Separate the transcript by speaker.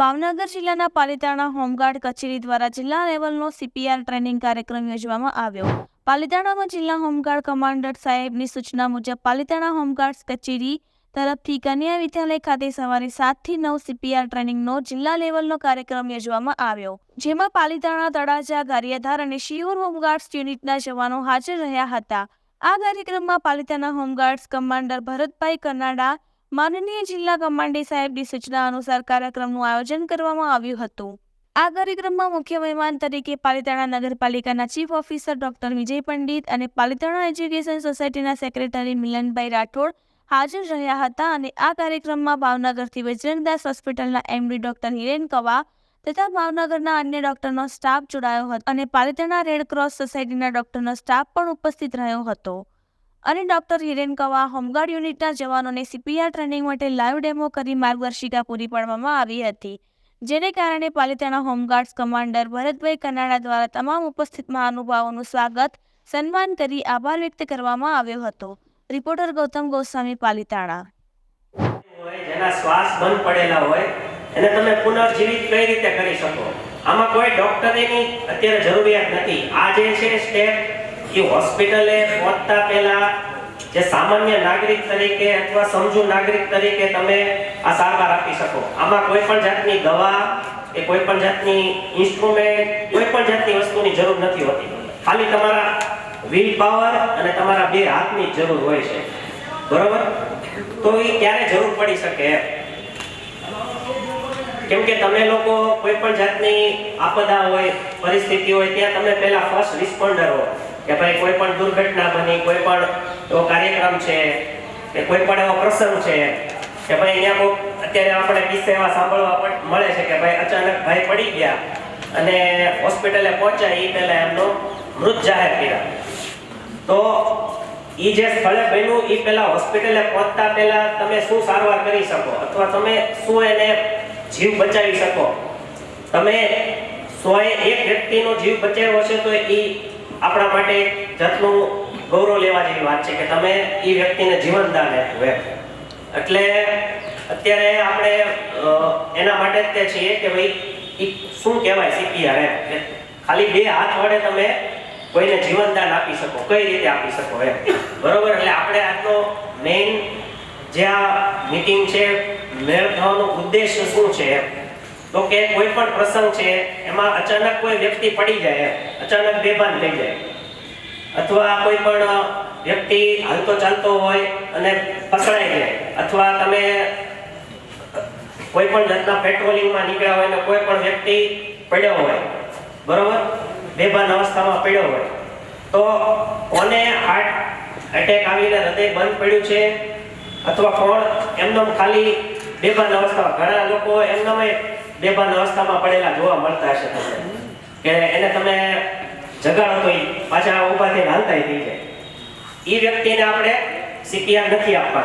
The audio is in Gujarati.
Speaker 1: ભાવનગર જિલ્લાના પાલિતાણા હોમગાર્ડ કચેરી દ્વારા જિલ્લા લેવલનો સીપીઆર ટ્રેનિંગ કાર્યક્રમ યોજવામાં આવ્યો. પાલિતાણામાં જિલ્લા હોમગાર્ડ કમાન્ડર સાહેબની સૂચના મુજબ પાલિતાણા હોમગાર્ડ કચેરી તરફથી કન્યા વિદ્યાલય ખાતે સવારે સાતથી નવ સીપીઆર ટ્રેનિંગનો જિલ્લા લેવલનો કાર્યક્રમ યોજવામાં આવ્યો. જેમાં પાલિતાણા, તળાજા, ગારિયાધાર અને શિયોર હોમગાર્ડ્સ યુનિટના જવાનો હાજર રહ્યા હતા. આ કાર્યક્રમમાં Palitana home guards commander Bharatbhai Kanada માનનીય જિલ્લા કમાન્ડી સાહેબની સૂચના અનુસાર કાર્યક્રમનું આયોજન કરવામાં આવ્યું હતું. આ કાર્યક્રમમાં મુખ્ય મહેમાન તરીકે પાલિતાણા નગરપાલિકાના chief officer doctor Vijay Pandit અને પાલિતાણા એજ્યુકેશન સોસાયટીના સેક્રેટરી મિલનભાઈ રાઠોડ હાજર રહ્યા હતા અને આ કાર્યક્રમમાં ભાવનગરથી બજરંગદાસ હોસ્પિટલના એમડી ડોક્ટર હિરેન કવા તથા ભાવનગરના અન્ય ડોક્ટરનો સ્ટાફ જોડાયો હતો અને પાલિતાણા રેડક્રોસ સોસાયટીના ડોક્ટરનો સ્ટાફ પણ ઉપસ્થિત રહ્યો હતો. અને ડોક્ટર હિરેન કવા હોમગાર્ડ યુનિટના જવાનોને સીપીઆર ટ્રેનિંગ માટે લાઈવ ડેમો કરી માર્ગદર્શિકા પૂરી પાડવામાં આવી હતી, જેને કારણે Palitana home guards commander Bharatbhai Kanada દ્વારા તમામ ઉપસ્થિત મહાનુભાવોનું સ્વાગત, સન્માન કરી આભાર વ્યક્ત કરવામાં આવ્યો હતો. રિપોર્ટર ગૌતમ ગોસ્વામી, પાલિતાણા.
Speaker 2: જેના શ્વાસ બંધ પડેલા હોય, એને તમે પુનર્જીવિત કઈ રીતે કરી શકો? આમાં કોઈ ડોક્ટરની અત્યારે જરૂરિયાત નથી. આ જે છે સ્ટેપ એ હોસ્પિટલે પહોંચતા પહેલા જે સામાન્ય નાગરિક તરીકે અથવા સમજુ નાગરિક તરીકે તમે આ સારવાર આપી શકો. આમાં કોઈ પણ જાતની દવા કે કોઈ પણ જાતની ઇન્સ્ટ્રુમેન્ટ, કોઈ પણ જાતની વસ્તુની જરૂર નથી હોતી. ખાલી તમારા વિલ પાવર અને તમારા બે હાથની જરૂર હોય છે. બરોબર? તો એ ક્યારે જરૂર પડી શકે કેમ કે તમે લોકો કોઈ પણ જાતની આપદા હોય, પરિસ્થિતિ હોય, ત્યાં તમે પહેલા ફર્સ્ટ રિસ્પોન્ડર હો. કે ભાઈ કોઈ પણ દુર્ઘટના બની, કોઈ પણ એવો કાર્યક્રમ છે, કે કોઈ પણ એવો પ્રસંગ છે, કે ભાઈ અહીંયા કોઈ અત્યારે આપણે કિસ્સા એવા સાંભળવા પણ મળે છે કે ભાઈ અચાનક ભાઈ પડી ગયા અને હોસ્પિટલે પહોંચ્યા એ પહેલા એમનો મૃત જાહેર કર્યા. તો એ જે સ્થળે બન્યું એ પહેલા હોસ્પિટલે પહોંચતા પહેલા તમે શું સારવાર કરી શકો? અથવા તમે શું એને જીવ બચાવી શકો? તમે સોએ એક વ્યક્તિનો જીવ બચાવ્યો છે તો ઈ આપણા માટે જાતનું ગૌરવ લેવા જેવી વાત છે કે તમે એ વ્યક્તિને જીવનદાન આપ્યું એમ. એટલે અત્યારે આપણે એના માટે જ તે છીએ કે ભાઈ એ શું કહેવાય સીપીઆર એમ. કે ખાલી બે હાથ વડે તમે કોઈને જીવનદાન આપી શકો, કઈ રીતે આપી શકો એમ. બરોબર? એટલે આપણે આજનો મેઇન જે આ મીટિંગ છે મેળ થવાનો ઉદ્દેશ શું છે એમ? તો કે કોઈ પણ પ્રસંગ છે, એમાં અચાનક કોઈ વ્યક્તિ પડી જાય, અચાનક બેભાન થઈ જાય. અથવા કોઈ પણ વ્યક્તિ હાલતો ચાલતો હોય અને ફસડાઈ જાય, અથવા તમે કોઈ પણ જાતના પેટ્રોલિંગમાં નીકળ્યા હોય અને કોઈ પણ વ્યક્તિ પડ્યો હોય, બરોબર? બેભાન અવસ્થામાં પડ્યો હોય. તો કોને હાર્ટ એટેક આવીને હૃદય બંધ પડ્યું છે? અથવા કોણ? એમનો ખાલી બેભાન અવસ્થામાં ઘણા લોકો એમનામાં બેભાન અવસ્થામાં પડેલા જોવા મળતા હશે તમને. કે એને તમે જગાડો તો પાછા ઊભા હાલતા થઈ જાય. એ વ્યક્તિને આપણે સીપીઆર નથી આપવા